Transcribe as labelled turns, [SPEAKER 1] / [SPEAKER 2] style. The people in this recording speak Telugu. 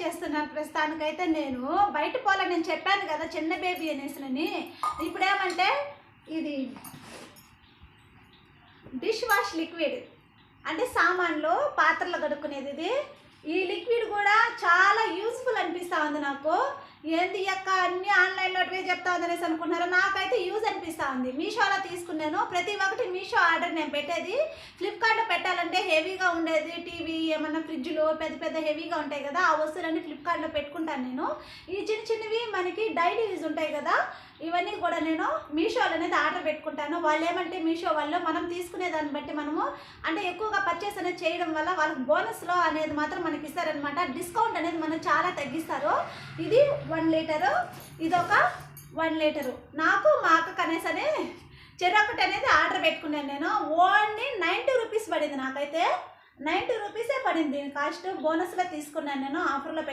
[SPEAKER 1] చేస్తున్నాను ప్రస్తుతానికైతే నేను. బయట పోలే నేను చెప్పాను కదా చిన్న బేబీ అనేసినని ఇప్పుడేమంటే ఇది డిష్ వాష్ లిక్విడ్ అంటే సామాన్లు పాత్రలు కడుక్కునేది ఇది. ఈ లిక్విడ్ కూడా చాలా యూస్ఫుల్ అనిపిస్తూ ఉంది నాకు. ఏంది యొక్క అన్ని ఆన్లైన్లో చెప్తా ఉంది అనేసి అనుకున్నారు నాకైతే యూజ్ ఉంది. మీషోలో తీసుకున్నాను. ప్రతి ఒక్కటి మీషో ఆర్డర్ నేను పెట్టేది. ఫ్లిప్కార్ట్లో పెట్టాలంటే హెవీగా ఉండేది. టీవీ ఏమన్నా ఫ్రిడ్జ్లు పెద్ద పెద్ద హెవీగా ఉంటాయి కదా ఆ వస్తువులన్నీ ఫ్లిప్కార్ట్లో పెట్టుకుంటాను నేను. ఈ చిన్న చిన్నవి మనకి డైలీ యూజ్ ఉంటాయి కదా ఇవన్నీ కూడా నేను మీషోలో అనేది ఆర్డర్ పెట్టుకుంటాను. వాళ్ళు ఏమంటే మీషో వాళ్ళు మనం తీసుకునే దాన్ని బట్టి మనము అంటే ఎక్కువగా పర్చేస్ అనేది చేయడం వల్ల వాళ్ళకి బోనస్లో అనేది మాత్రం మనకి ఇస్తారనమాట డిస్కౌంట్ అనేది మనం చాలా తగ్గిస్తారు. ఇది వన్ లీటరు ఇది ఒక వన్ లీటరు నాకు మా అక్క కనీసం చెరొకటి అనేది ఆర్డర్ పెట్టుకున్నాను నేను. ఓన్లీ నైంటీ రూపీస్ పడింది నాకైతే. నైంటీ రూపీసే పడింది కాస్ట్. బోనస్గా తీసుకున్నాను నేను ఆఫర్లో